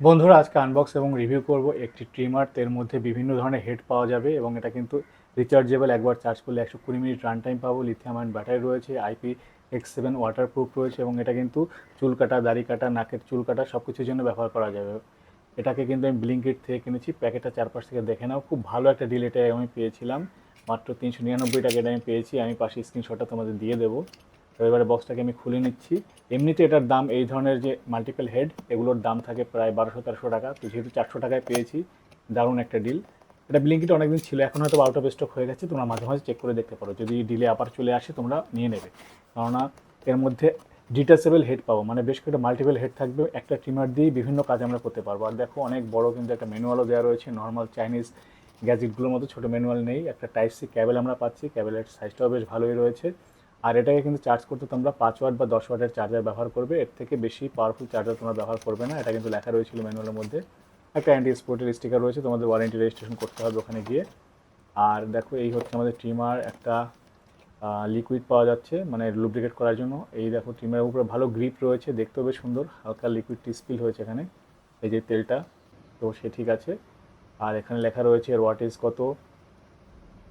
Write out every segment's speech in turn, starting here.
বন্ধুরা, আজকে আনবক্স এবং রিভিউ করব একটি ট্রিমার এর মধ্যে বিভিন্ন ধরনের হেড পাওয়া যাবে এবং এটা কিন্তু রিচার্জেবল একবার চার্জ করলে একশো কুড়ি মিনিট রান টাইম পাবো। লিথিয়াম আয়ন ব্যাটারি রয়েছে আইপি এক্স সেভেন ওয়াটারপ্রুফ রয়েছে এবং এটা কিন্তু চুল কাটা, দাড়ি কাটা, নাকের চুল কাটা সব কিছুর জন্য ব্যবহার করা যাবে। এটাকে কিন্তু আমি ব্লিঙ্কিট থেকে কিনেছি। প্যাকেটটা চারপাশ থেকে দেখে নাও। খুব ভালো একটা ডিল এটা আমি পেয়েছিলাম। মাত্র তিনশো নিরানব্বই টাকা এটা আমি পেয়েছি। আমি পাশে স্ক্রিনশটটা তোমাদের দিয়ে দেবো। তো এবারে বক্সটাকে আমি খুলে নিচ্ছি। এমনিতে এটার দাম এই ধরনের যে মাল্টিপল হেড এগুলোর দাম থাকে প্রায় বারোশো তেরোশো টাকা। তো যেহেতু চারশো টাকায় পেয়েছি, দারুণ একটা ডিল এটা ব্লিঙ্কিটে অনেকদিন ছিল, এখন হয়তো আউট অফ স্টক হয়ে গেছে, তোমরা মাঝে মাঝে চেক করে দেখতে পারো। যদি ডিলে আবার চলে আসে, তোমরা নিয়ে নেবে। কেননা এর মধ্যে ডিটাচেবল হেড পাবো মানে বেশ কয়েকটা মাল্টিপল হেড থাকবে, একটা ট্রিমার দিয়ে বিভিন্ন কাজ আমরা করতে পারব। আর দেখো, অনেক বড় কিন্তু একটা ম্যানুয়ালও দেওয়া রয়েছে নর্মাল চাইনিজ গ্যাজেটগুলোর মতো, ছোটো ম্যানুয়াল নেই, একটা টাইপ সি ক্যাবেল আমরা পাচ্ছি ক্যাবেলের সাইজটাও বেশ ভালোই রয়েছে। আর এটাকে কিন্তু চার্জ করতে তোমরা পাঁচ ওয়াট বা দশ ওয়াটের চার্জার ব্যবহার করবে। এর থেকে বেশি পাওয়ারফুল চার্জার তোমরা ব্যবহার করবে না। এটা কিন্তু লেখা রয়েছিল ম্যানুয়ালের মধ্যে। একটা অ্যান্টি স্পোর্টের স্টিকার রয়েছে, তোমাদের ওয়ারেন্টি রেজিস্ট্রেশন করতে হবে ওখানে গিয়ে। আর দেখো, এই হচ্ছে আমাদের ট্রিমার একটা লিকুইড পাওয়া যাচ্ছে মানে লুব্রিকেট করার জন্য। এই দেখো ট্রিমারের উপরে ভালো গ্রিপ রয়েছে, দেখতেও বেশ সুন্দর। হালকা লিকুইড স্পিল হয়েছে এখানে, এই যে তেলটা। তো সে ঠিক আছে। আর এখানে লেখা রয়েছে এর ওয়াটেজ কত?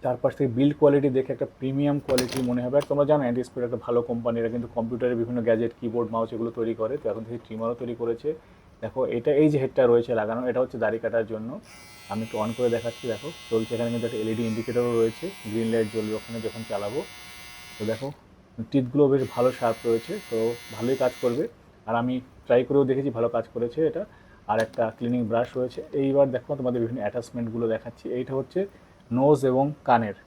চারপাশ থেকে বিল্ড কোয়ালিটি দেখে একটা প্রিমিয়াম কোয়ালিটি মনে হবে। আর তোমরা জানো অ্যান্টিস্পোর্ট একটা ভালো কোম্পানি এরা কিন্তু কম্পিউটারে বিভিন্ন গ্যাজেট কিবোর্ড মাউস এগুলো তৈরি করে। তো এখন থেকে ট্রিমারও তৈরি করেছে। দেখো, এটা এই যে হেডটা রয়েছে লাগানো, এটা হচ্ছে দাড়ি কাটার জন্য। আমি একটু অন করে দেখাচ্ছি, দেখো। চলছে এখানে কিন্তু একটা এলইডি ইন্ডিকেটরও রয়েছে। গ্রিন লাইট জ্বলবে ওখানে যখন চালাবো। তো দেখো টিথগুলো বেশ ভালো শার্প রয়েছে, তো ভালোই কাজ করবে। আর আমি ট্রাই করেও দেখেছি, ভালো কাজ করেছে এটা। আর একটা ক্লিনিং ব্রাশ রয়েছে। এইবার দেখো, তোমাদের বিভিন্ন অ্যাটাচমেন্টগুলো দেখাচ্ছি। এইটা হচ্ছে নোজ এবং কানের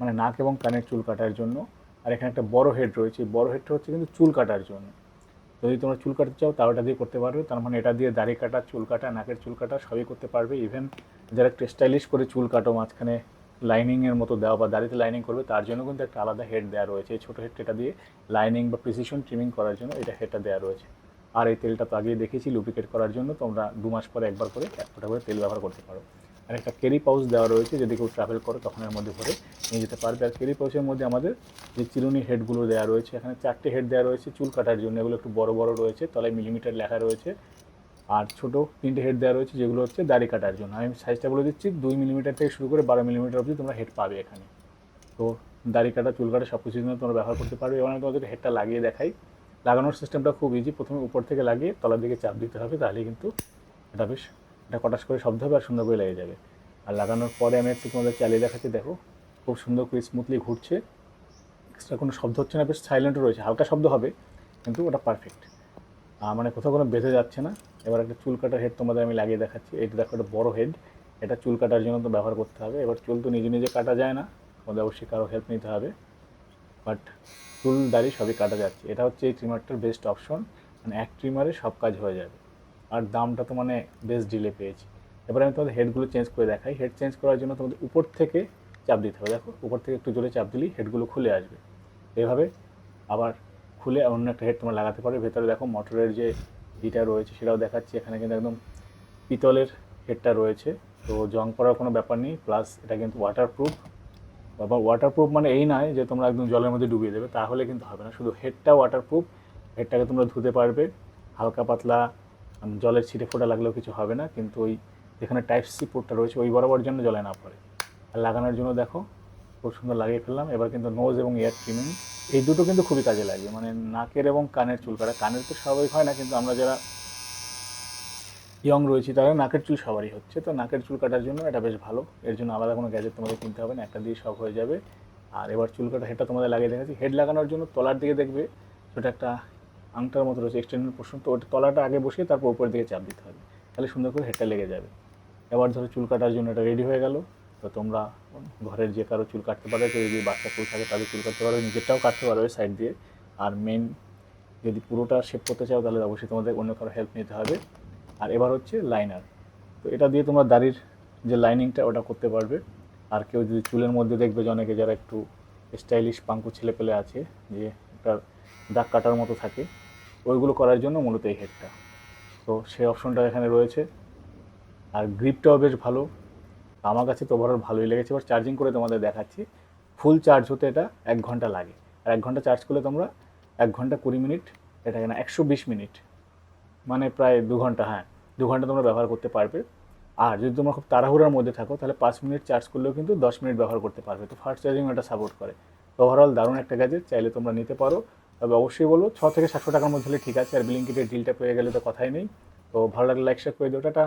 মানে নাক এবং কানের চুল কাটার জন্য। আর এখানে একটা বড় হেড রয়েছে। এই বড় হেডটা হচ্ছে কিন্তু চুল কাটার জন্য। যদি তোমরা চুল কাটতে চাও, তাও এটা দিয়ে করতে পারবে। তার মানে এটা দিয়ে দাড়ি কাটা, চুল কাটা, নাকের চুল কাটা, সবই করতে পারবে। ইভেন যারা একটু স্টাইলিশ করে চুল কাটো, মাঝখানে লাইনিংয়ের মতো দেওয়া বা দাড়িতে লাইনিং করবে, তার জন্য কিন্তু একটা আলাদা হেড দেওয়া রয়েছে। এই ছোটো হেডটা দিয়ে লাইনিং বা প্রিসিশন ট্রিমিং করার জন্য এটা হেডটা দেওয়া রয়েছে। আর এই তেলটা তো আগেই দেখেছি লুব্রিকেট করার জন্য তোমরা দু মাস পরে একবার করে এক ফোঁটা করে তেল ব্যবহার করতে পারো। আর একটা ক্যারি পাউচ দেওয়া রয়েছে, যদি কেউ ট্রাভেল করে তখন এর মধ্যে ভরে নিয়ে যেতে পারবে। আর ক্যারি পাউচের মধ্যে আমাদের যে চিরুনি হেডগুলো দেওয়া রয়েছে, এখানে চারটে হেড দেওয়া রয়েছে, চুল কাটার জন্য। এগুলো একটু বড় বড় রয়েছে, তলায় মিলিমিটার লেখা রয়েছে। আর ছোটো তিনটে হেড দেওয়া রয়েছে, যেগুলো হচ্ছে দাড়ি কাটার জন্য। আমি সাইজটা বলে দিচ্ছি, দুই মিলিমিটার থেকে শুরু করে বারো মিলিমিটার অবধি তোমরা হেড পাবে এখানে। তো দাড়ি কাটা, চুল কাটা সব কিছুর জন্য তোমরা ব্যবহার করতে পারবে। এবং তোমাদের হেডটা লাগিয়ে দেখাই। লাগানোর সিস্টেমটা খুব ইজি প্রথমে উপর থেকে লাগিয়ে তলার দিকে চাপ দিতে হবে তাহলে কিন্তু এটা বেশ এটা কটাশ করে শব্দ হবে আর সুন্দর করে লেগে যাবে। আর লাগানোর পরে আমি একটু তোমাদের চালিয়ে দেখাচ্ছি, দেখো। খুব সুন্দর করে স্মুথলি ঘুরছে। এক্সট্রা কোনো শব্দ হচ্ছে না, বেশ সাইলেন্টও রয়েছে। হালকা শব্দ হবে, কিন্তু ওটা পারফেক্ট মানে কোথাও কোনো বেঁধে যাচ্ছে না। এবার একটা চুল কাটার হেড তোমাদের আমি লাগিয়ে দেখাচ্ছি। এটা দেখো একটা বড় হেড এটা চুল কাটার জন্য তো ব্যবহার করতে হবে। এবার চুল তো নিজে নিজে কাটা যায় না। তোমাদের অবশ্যই কারও হেল্প নিতে হবে। বাট চুল, দাড়ি সবই কাটা যাচ্ছে। এটা হচ্ছে এই ট্রিমারটার বেস্ট অপশন মানে এক ট্রিমারে সব কাজ হয়ে যাবে। আর দামটা তো মানে বেশ ডিলে পেয়েছি। এবার আমি তোমাদের হেডগুলো চেঞ্জ করে দেখাই। হেড চেঞ্জ করার জন্য তোমাদের উপর থেকে চাপ দিতে হবে। দেখো, উপর থেকে একটু জোরে চাপ দিলেই হেডগুলো খুলে আসবে। এভাবে আবার খুলে অন্য একটা হেড তোমরা লাগাতে পারবে। ভেতরে দেখো মোটরের যে ইটা রয়েছে সেটাও দেখাচ্ছি। এখানে কিন্তু একদম পিতলের হেডটা রয়েছে। তো জং করার কোনো ব্যাপার নেই। প্লাস এটা কিন্তু ওয়াটারপ্রুফ বাবা ওয়াটারপ্রুফ মানে এই নয় যে তোমরা একদম জলের মধ্যে ডুবিয়ে দেবে। তাহলে কিন্তু হবে না। শুধু হেডটা ওয়াটারপ্রুফ হেডটাকে তোমরা ধুতে পারবে। হালকা পাতলা জলের ছিটে ফোটা লাগলেও কিছু হবে না, কিন্তু ওই যেখানে টাইপ সি পোর্টটা রয়েছে, ওই বরাবর জন্য জলে না পড়ে। আর লাগানোর জন্য দেখো, খুব সুন্দর লাগিয়ে ফেললাম। এবার কিন্তু নোজ এবং এয়ার ট্রিমিং এই দুটো কিন্তু খুবই কাজে লাগে মানে নাকের এবং কানের চুল কাটা কানের তো স্বাভাবিক হয় না, কিন্তু আমরা যারা ইয়ং রয়েছি তাহলে নাকের চুল সবারই হচ্ছে। তো নাকের চুল কাটার জন্য এটা বেশ ভালো। এর জন্য আলাদা কোনো গ্যাজেট তোমাদের কিনতে হবে না, একটা দিয়ে সব হয়ে যাবে। আর এবার চুল কাটা হেডটা তোমাদের লাগিয়ে দেখাচ্ছি। হেড লাগানোর জন্য তলার দিকে দেখবে সেটা একটা আংটার মতো রয়েছে এক্সটেন্ডেড পোর্শন তো ওটা তলাটা আগে বসিয়ে তারপর উপরের দিকে চাপ দিতে হবে। তাহলে সুন্দর করে হেডটা লেগে যাবে। এবার ধরো চুল কাটার জন্য এটা রেডি হয়ে গেল। তো তোমরা ঘরের যে কারও চুল কাটতে পারো, কেউ যদি বাচ্চা চুল থাকে তাদের চুল কাটতে পারো, নিজেরটাও কাটতে পারবে সাইড দিয়ে। আর মেন যদি পুরোটা শেপ করতে চাও তাহলে অবশ্যই তোমাদের অন্য কারও হেল্প নিতে হবে। আর এবার হচ্ছে লাইনার তো এটা দিয়ে তোমরা দাড়ির যে লাইনিংটা ওটা করতে পারবে। আর কেউ যদি চুলের মধ্যে দেখবে যে অনেকে যারা একটু স্টাইলিশ পাঙ্কু ছেলে পেলে আছে, যে একটা দাগ কাটার মতো থাকে ওইগুলো করার জন্য মূলত এই হেডটা তো সেই অপশনটা এখানে রয়েছে। আর গ্রিপটাও বেশ ভালো। আমার কাছে তো ওভারঅল ভালোই লেগেছে। এবার চার্জিং করে তোমাদের দেখাচ্ছি। ফুল চার্জ হতে এটা এক ঘণ্টা লাগে। আর এক ঘণ্টা চার্জ করলে তোমরা এক ঘণ্টা কুড়ি মিনিট, এটা কেনা, একশো বিশ মিনিট। মানে প্রায় দু ঘণ্টা হ্যাঁ দু ঘণ্টা তোমরা ব্যবহার করতে পারবে। আর যদি তোমরা খুব তাড়াহুড়ার মধ্যে থাকো, তাহলে পাঁচ মিনিট চার্জ করলেও কিন্তু দশ মিনিট ব্যবহার করতে পারবে। তো ফাস্ট চার্জিং এটা সাপোর্ট করে। ওভারঅল দারুণ একটা গ্যাজেট চাইলে তোমরা নিতে পারো। তবে অবশ্যই বলব, ছ থেকে সাতশো টাকার মধ্যে হলে ঠিক আছে, আর বিলিং কিটের ডিলটা পেয়ে গেলে তো কথাই নেই। তো ভালো লাগলে লাইক শেয়ার করে দিও, টাটা।